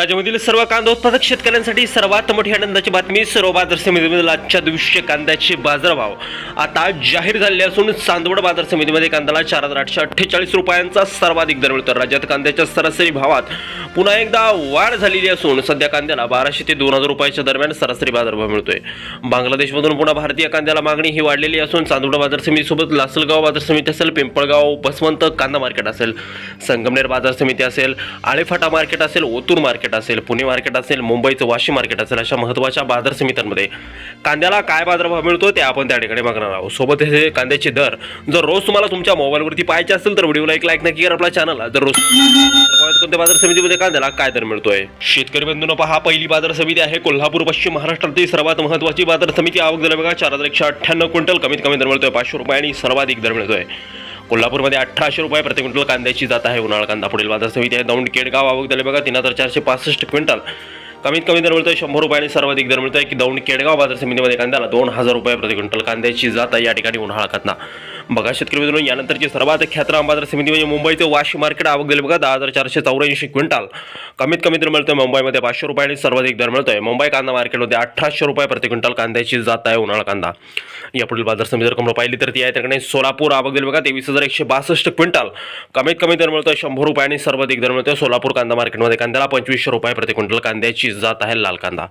राज्यामधील सर्व कांदा उत्पादक शेतकऱ्यांसाठी सर्वात मोठी आनंदाची बातमी सर्व बाजार समितीमधील आजच्या दिवशी कांद्याचे बाजारभाव. आता जाहीर झाले असून चांदवड बाजार समितीमध्ये कांद्याला चार हजार आठशे अठ्ठेचाळीस रुपयांचा सर्वाधिक दर मिळतो. राज्यात कांद्याच्या सरासरी भावात पुन्हा एकदा वाढ झालेली असून सध्या कांद्याला बाराशे ते दोन हजार रुपयाच्या दरम्यान सरासरी बाजारभाव मिळतोय. बांगलादेशमधून पुन्हा भारतीय कांद्याला मागणी ही वाढलेली असून चांदवड बाजार समितीसोबत लासलगाव बाजार समिती असेल पिंपळगाव बसवंत कांदा मार्केट असेल संगमनेर बाजार समिती असेल आळेफाटा मार्केट असेल ओतूर मार्केट असेल पुणे मार्केट असेल मुंबईचं वाशी मार्केट असेल अशा महत्त्वाच्या बाजार समित्यांमध्ये कांद्याला काय बाजारभाव मिळतो ते आपण त्या ठिकाणी बघणार आहोत. सोबत हे कांद्याचे दर जर रोज तुम्हाला तुमच्या मोबाईलवरती पाहायचे असेल तर व्हिडिओला एक लाईक नक्की करा आपल्या चॅनलला जर रोज कोणत्या बाजार समितीमध्ये कांद्याला काय दर मिळतोय? शेतकरी बंधूंनो पहा पहिली बाजार समिती आहे कोल्हापूर पश्चिम महाराष्ट्रातील सर्वात महत्त्वाची बाजार समिती. आवक दर बघा चार हजार एकशे अठ्ठ्याण्णव क्विंटल कमीत कमी दर मिळतोय. पाचशे रुपये आणि सर्वाधिक दर मिळतोय. कोल्हापूरमध्ये अठराशे रुपये प्रति क्विंटल कांद्याची जात आहे. उन्हाळा कांदा पुढील बाजार समिती आहे दौंड केडगाव आवक दर बघा तीन हजार चारशे पासष्ट क्विंटल. कमीत कमी दर मिळतोय शंभर रुपयाने सर्वाधिक दर मिळतोय की दौंड केडगाव बाजार समितीमध्ये कांद्याला दोन हजार रुपये प्रति क्विंटल कांद्याची जात आहे. या ठिकाणी उन्हाळा कांदा. बघा शेतकरी मित्रांनो यानंतरची सर्वात ख्यातनाम बाजार समिती म्हणजे मुंबईचं वाशी मार्केट आवक दिले बघा दहा हजार चारशे चौऱ्याऐंशी क्विंटल. कमीत कमी दर मिळतोय मुंबईमध्ये पाचशे रुपये आणि सर्वाधिक दर मिळतोय. मुंबई कांदा मार्केटमध्ये अठराशे रुपये प्रति क्विंटल कांद्याची जात आहे उन्हाळा कांदा. या पुढील बाजार समिती जर कमी पाहिली तर ती आहे त्याकडे सोलापूर आवक गेली बघा तेवीस हजार एकशे बासष्ट क्विंटल. कमीत कमी दर मिळतोय शंभर रुपये आणि सर्वाधिक दर मिळतोय सोलापूर कांदा मार्केटमध्ये. कांद्याला पंचवीसशे रुपये प्रति क्विंटल कांद्याची जात आहे लाल कांदा.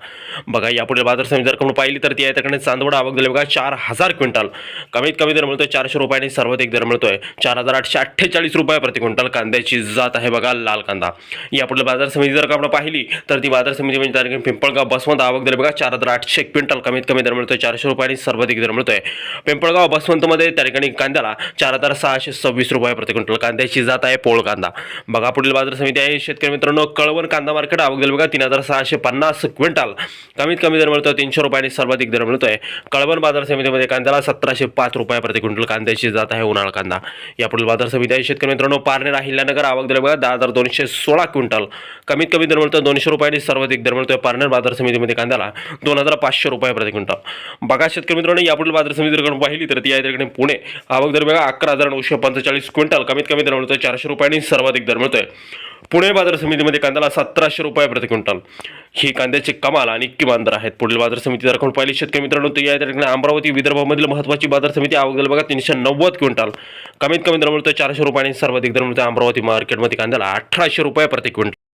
बघा यापुढील बाजार समिती जर कमी पाहिली तर ती आहे त्याकडे चांदवड आवक दिली बघा चार हजार क्विंटल. कमीत कमी दर मिळतोय चारशे रुपये आणि सर्वाधिक दर मिळतोय. चार हजार आठशे अठ्ठेचाळीस रुपये प्रति क्विंटल कांद्याची जात आहे बघा लाल कांदा. यापुढे बाजार समिती जर का आपण पाहिली तर ती बाजार समिती म्हणजे तारखेने पिंपळगाव बसवंत आवक दर बघा चार हजार आठशे क्विंटल कमीत कमी दर मिळतोय. चारशे रुपयांनी सर्वाधिक दर मिळतोय. पिंपळगाव बसवंतमध्ये त्या ठिकाणी कांद्याला चार हजार सहाशे सव्वीस रुपये प्रति क्विंटल कांद्याची जात आहे पोळ कांदा. बघा पुढील बाजार समिती आहे. शेतकरी मित्रांनो कळवण कांदा मार्केट आवक दर बघा तीन हजार सहाशे पन्नास क्विंटल कमीत कमी दर मिळतोय. तीनशे रुपयांनी सर्वाधिक दर मिळतोय. कळवण बाजार समितीमध्ये कांद्याला सतराशे पाच रुपये प्रति क्विंटल कांद्याची जात आहे उन्हाळा कांदा. यापुढील बाजार समिती आहे. शेतकरी मित्रांनो पारनेर अहिल्यानगर आवक दिली बघा दहा हजार दोनशे सोळा क्विंटल. कमीत कमी दर मिळतो दोनशे रुपयाने सर्वाधिक दर मिळतोय पारनेर बाजार समितीमध्ये कांद्याला दोन हजार पाचशे रुपये प्रति क्विंटल. बघा शेतकरी मित्रांनो यापुढील बाजार समिती जर पाहिली तर ती आहे तिकडे पुणे. आवक दर बघा अकरा हजार नऊशे पंचेचाळीस क्विंटल. कमीत कमी दर मिळतोय चारशे रुपयांनी सर्वाधिक दर मिळतोय. पुणे बाजार समितीमध्ये कांद्याला सतराशे रुपये प्रति क्विंटल. ही कांद्याचे कमाल आणि किमान दर आहेत. पुढील बाजार समिती जर आपण पाहिली शेतकरी मित्रांनो ती या ठिकाणी अमरावती विदर्भामधील महत्त्वाची बाजार समिती आवक बघा तीनशे नव्वद क्विंटल. कमीत कमी दर मिळतो चारशे रुपये आणि सर्वाधिक दर मिळतो अमरावती मार्केटमध्ये कांद्याला अठराशे रुपये प्रति क्विंटल.